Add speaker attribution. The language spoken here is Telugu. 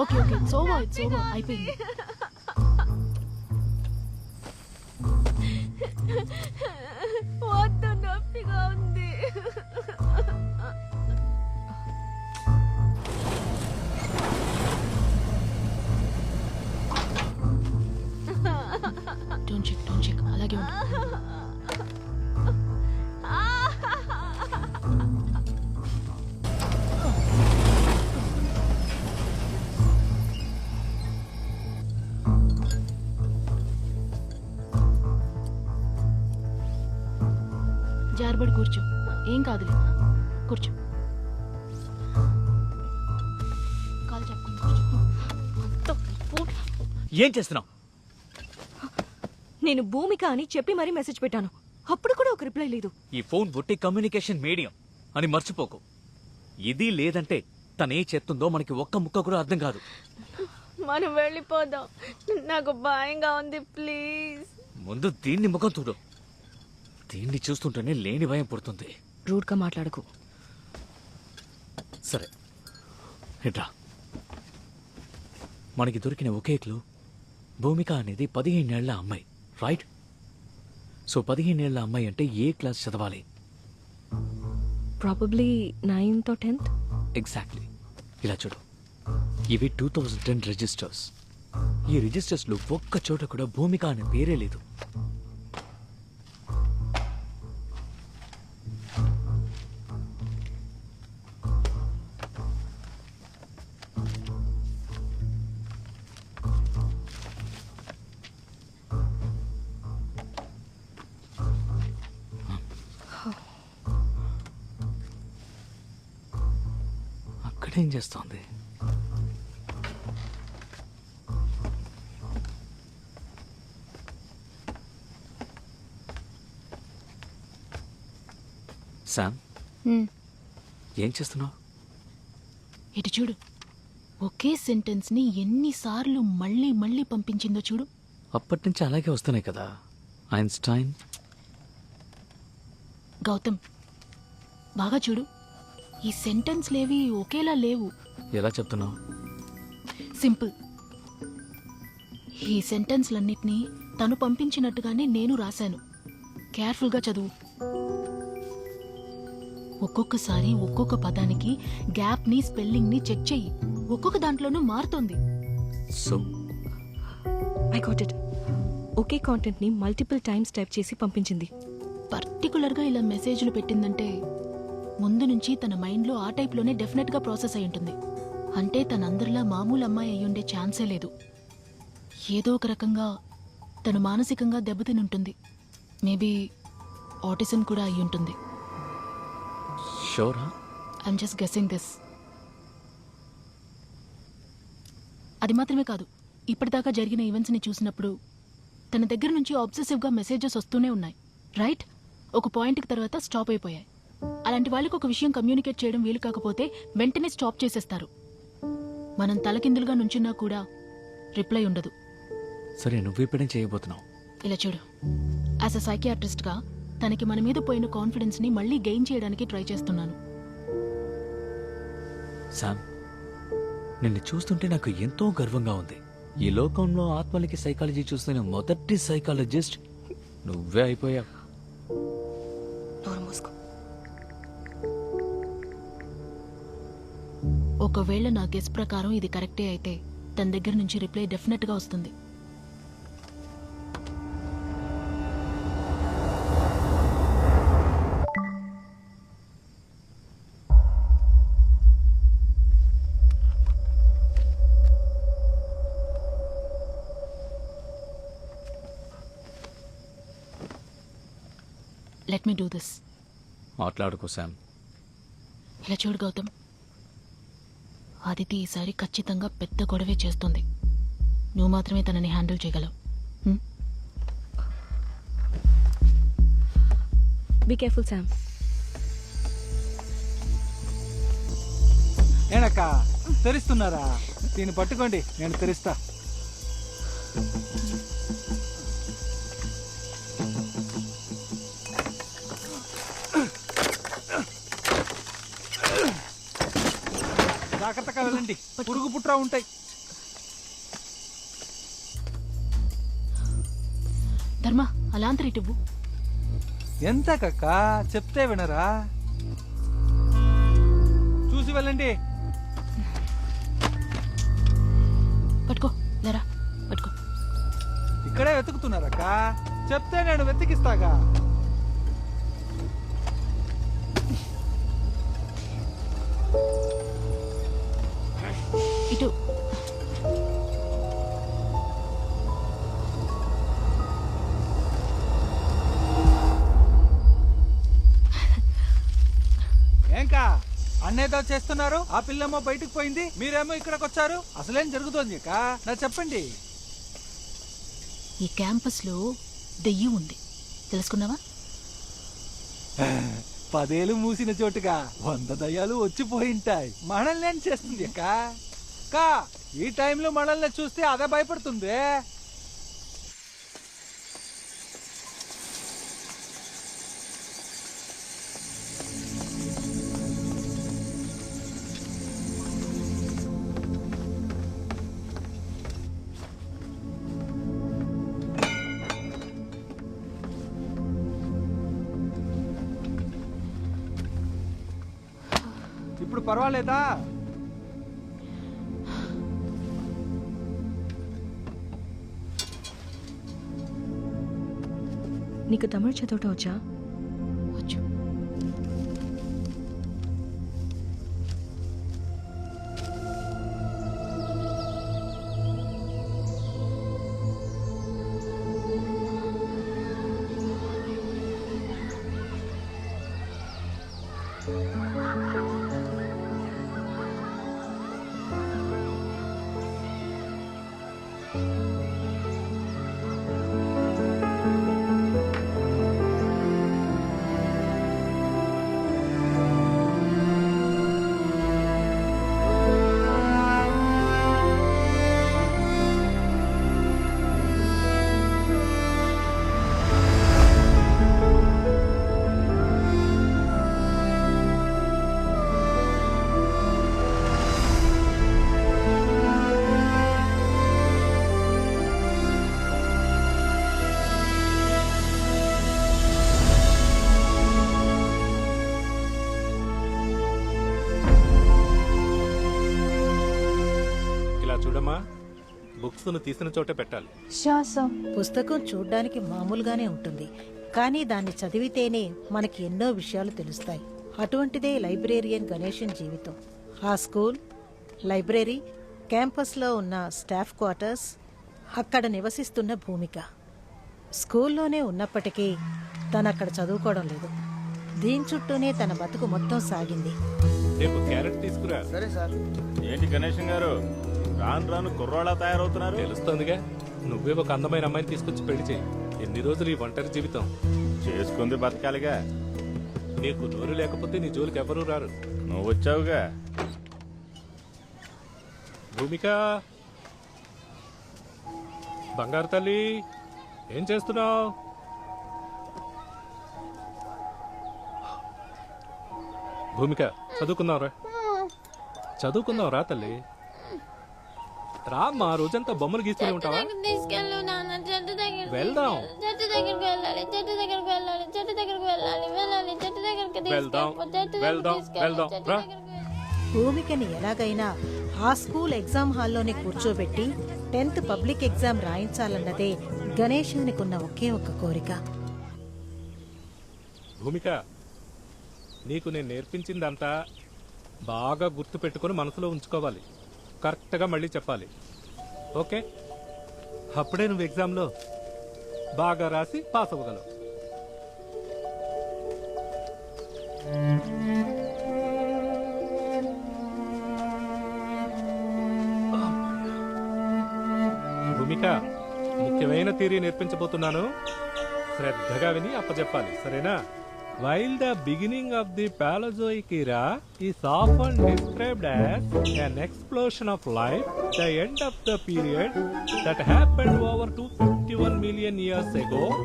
Speaker 1: ఓకే ఓకే ఇట్స్ ఓవర్ అయిపోయింది జారబడి కూర్చో. ఏం కాదులే. కూర్చో. కాలు చెప్పుకుని కూర్చో.
Speaker 2: ఏం చేస్తున్నావు?
Speaker 3: నేను భూమిక అని చెప్పి మరీ మెసేజ్ పెట్టాను. అప్పుడు కూడా ఒక రిప్లై లేదు.
Speaker 2: ఈ ఫోన్ ఒట్టి కమ్యూనికేషన్ మీడియం అని మర్చిపోకు. ఇది లేదంటే తనే చేస్తుందో మనకి ఒక్క ముక్క కూడా అర్థం కాదు.
Speaker 3: మనం వెళ్ళిపోదాం. నాకు భయంగా ఉంది ప్లీజ్
Speaker 2: ముందు దీన్ని ముఖం చూడు. దీన్ని చూస్తుంటేనే లేని భయం పుడుతుంది.
Speaker 3: రూడ్గా మాట్లాడకు.
Speaker 2: సరే. ఇట్రా. మనకి దొరికిన ఒకే క్లూ. భూమిక అనేది పదిహేనేళ్ళ అమ్మాయి. రైట్ సో పదిహేనేళ్ళ అమ్మాయి అంటే ఏ క్లాస్ చదవాలి?
Speaker 3: ప్రాబబ్లీ నైన్త్ టెన్త్
Speaker 2: ఎగ్జాక్ట్లీ ఇలా చూడు. ఇవి టూ థౌజండ్ టెన్ రిజిస్టర్స్ ఈ రిజిస్టర్స్లో ఒక్క చోట కూడా భూమిక అనే పేరే లేదు. అక్కడేం చేస్తోంది శామ్ ఏం చేస్తున్నావు?
Speaker 1: ఇటు చూడు. ఒకే సెంటెన్స్ని ఎన్నిసార్లు మళ్ళీ మళ్ళీ పంపించిందో చూడు.
Speaker 2: అప్పటి నుంచి అలాగే వస్తున్నాయి కదా. ఐన్స్టైన్.
Speaker 1: గౌతమ్ బాగా చూడు. ఈ సెంటెన్స్ లేవి ఒకేలా లేవు.
Speaker 2: ఎలా చెప్తున్నావు?
Speaker 1: సింపుల్. ఈ సెంటెన్స్లన్నిటినీ తను పంపించినట్టుగానే నేను రాశాను. కేర్ఫుల్గా చదువు. ఒక్కొక్కసారి ఒక్కొక్క పదానికి గ్యాప్ని స్పెల్లింగ్ని చెక్ చెయ్యి. ఒక్కొక్క దాంట్లోనూ మారుతోంది.
Speaker 2: సో?
Speaker 3: I got it. ఒకే కాంటెంట్ని మల్టిపుల్ టైమ్స్ టైప్ చేసి పంపించింది.
Speaker 1: పర్టికులర్గా ఇలా మెసేజ్లు పెట్టిందంటే ముందు నుంచి తన మైండ్లో ఆ టైప్లోనే డెఫినెట్గా ప్రాసెస్ అయి ఉంటుంది. అంటే తన అందరిలా మామూలు అమ్మాయి అయి ఉండే ఛాన్సే లేదు. ఏదో ఒక రకంగా తను మానసికంగా దెబ్బతిని ఉంటుంది మేబీ ఆటిజం కూడా అయి ఉంటుంది.
Speaker 2: షోరా?
Speaker 1: ఐఎమ్ జస్ట్ గెస్సింగ్ దిస్ అది మాత్రమే కాదు ఇప్పటిదాకా జరిగిన ఈవెంట్స్ని చూసినప్పుడు తన దగ్గర నుంచి ఆబ్సెసివ్గా మెసేజెస్ వస్తూనే ఉన్నాయి. రైట్ ఒక పాయింట్కి తర్వాత స్టాప్ అయిపోయాయి. అలాంటి వాళ్ళకి ఒక విషయం కమ్యూనికేట్ చేయడం వీలు కాకపోతే వెంటనే స్టాప్ చేసేస్తారు. మనం తలకిందులుగా నుంచున్నా కూడా రిప్లై ఉండదు.
Speaker 2: సరే నువ్విప్పుడేం చేయబోతున్నావు.
Speaker 1: ఇలా చూడు. యాజ్ అ సైకియాట్రిస్ట్గా తనకి మన మీద పోయిన కాన్ఫిడెన్స్ని మళ్ళీ గెయిన్ చేయడానికి ట్రై చేస్తున్నాను.
Speaker 2: శామ్ నిన్ను చూస్తుంటే నాకు ఎంతో గర్వంగా ఉంది. ఈ లోకంలో ఆత్మలకి సైకాలజీ చూస్తున్న మొదటి సైకాలజిస్ట్ నువ్వే అయిపోయావు.
Speaker 3: నోరు మూసుకో.
Speaker 1: ఒకవేళ నా గెస్ ప్రకారం ఇది కరెక్టే అయితే తన దగ్గర నుంచి రిప్లై డెఫినెట్గా వస్తుంది. లెట్ మీ డూ దిస్
Speaker 2: మాట్లాడుకో శామ్.
Speaker 1: ఇలా చూడు గౌతమ్? ఆదితి ఈసారి ఖచ్చితంగా పెద్ద గొడవే చేస్తుంది. నువ్వు మాత్రమే తనని హ్యాండిల్ చేయగలవు?
Speaker 3: బీ కేర్ఫుల్ శామ్
Speaker 4: ఏనక్క తెరుస్తున్నారా? దీన్ని పట్టుకోండి నేను తెరుస్తా. జాగ్రత్తగా వెళ్ళండి పురుగు పుట్రా ఉంటాయి.
Speaker 1: ధర్మ అలాంతరి టివ్వు
Speaker 4: ఎంత కక్క? చెప్తే వినరా? చూసి వెళ్ళండి.
Speaker 1: పట్టుకో లేరా? పట్టుకో.
Speaker 4: ఇక్కడే వెతుకుతున్నారక్క. చెప్తే నేను వెతికిస్తాగా.
Speaker 1: ఇటు.
Speaker 4: ఏంకా? అన్నేదో చేస్తున్నారు? ఆ పిల్లేమో బయటకు పోయింది. మీరేమో ఇక్కడికి వచ్చారు? అసలేం జరుగుతోంది అక్క నా చెప్పండి.
Speaker 1: ఈ క్యాంపస్లో దెయ్యం ఉంది. తెలుసుకున్నావా?
Speaker 4: పదేలు మూసిన చోటుగా వంద దయ్యాలు వచ్చిపోయింటాయి మనల్ని ఏం చేస్తుంది అక్క కా ఈ టైంలో మనల్ని చూస్తే అదే భయపడుతుంది. ఇప్పుడు పర్వాలేదా?
Speaker 3: నీకు తమిళ చదవటం వచ్చా?
Speaker 5: చూడమ్మా. బుక్స్ను తీసిన చోటే పెట్టాలి.
Speaker 6: పుస్తకం చూడ్డానికి మామూలుగానే ఉంటుంది. కానీ దాన్ని చదివితేనే మనకి ఎన్నో విషయాలు తెలుస్తాయి. అటువంటిదే లైబ్రేరియన్ గణేషన్ జీవితం. ఆ స్కూల్ లైబ్రరీ క్యాంపస్లో ఉన్న స్టాఫ్ క్వార్టర్స్ అక్కడ నివసిస్తున్న భూమిక. స్కూల్లోనే ఉన్నప్పటికీ తను అక్కడ చదువుకోవడం లేదు. దీని చుట్టూనే తన బతుకు మొత్తం సాగింది.
Speaker 5: రేపు క్యారెట్ తీసుకురా.
Speaker 7: ఏంటి గణేశం గారు? రాను రాను కుర్రోళ్ళ తయారవుతున్నారు.
Speaker 5: తెలుస్తోందిగా. నువ్వే ఒక అందమైన అమ్మాయిని తీసుకొచ్చి పెళ్ళి చేయి ఎన్ని రోజులు ఈ ఒంటరి జీవితం?
Speaker 7: చేసుకుంది బతకాలిగా.
Speaker 5: నీకు నోరు లేకపోతే నీ జోలికి ఎవరూ రారు.
Speaker 7: నువ్వు వచ్చావుగా
Speaker 5: భూమిక! బంగారు తల్లి! ఏం చేస్తున్నావు? భూమిక చదువుకుందాంరా. చదువుకుందాం రా తల్లి. రామ్మా రోజంతా బొమ్మలు గీస్తూనే ఉంటావా?
Speaker 8: తీసుకెళ్ళు నాన్న చెట్టు దగ్గర
Speaker 5: వెళ్దాం.
Speaker 8: చెట్టు దగ్గరికి వెళ్ళాలి చెట్టు దగ్గరికి వెళ్ళాలి చెట్టు దగ్గరికి వెళ్ళాలి వెళ్ళాలి చెట్టు దగ్గరికి
Speaker 5: వెళ్దాం,
Speaker 8: చెట్టు దగ్గరికి
Speaker 5: వెళ్దాం,
Speaker 8: తీసుకెళ్ళు,
Speaker 5: వెళ్దాం,
Speaker 8: చెట్టు
Speaker 5: రా.
Speaker 8: దగ్గరికి వెళ్ళాలి.
Speaker 6: భూమికని ఎలాగైనా ఆ స్కూల్ ఎగ్జామ్ హాల్లోనే కూర్చోబెట్టి టెన్త్ పబ్లిక్ ఎగ్జామ్ రాయించాలన్నదే గణేశానికున్న ఒకే ఒక్క కోరిక.
Speaker 5: భూమిక నీకు నేను నేర్పించిందంతా బాగా గుర్తు పెట్టుకుని మనసులో ఉంచుకోవాలి. కరెక్ట్గా మళ్ళీ చెప్పాలి. ఓకే? అప్పుడే నువ్వు ఎగ్జామ్లో బాగా రాసి పాస్ అవ్వగలవు. భూమిక ముఖ్యమైన థియరీ నేర్పించబోతున్నాను. శ్రద్ధగా విని అప్పచెప్పాలి సరేనా? While the beginning of the పాలజోయిక్ Ira is often described as an explosion of life, the end of the period that happened over 251 million years ago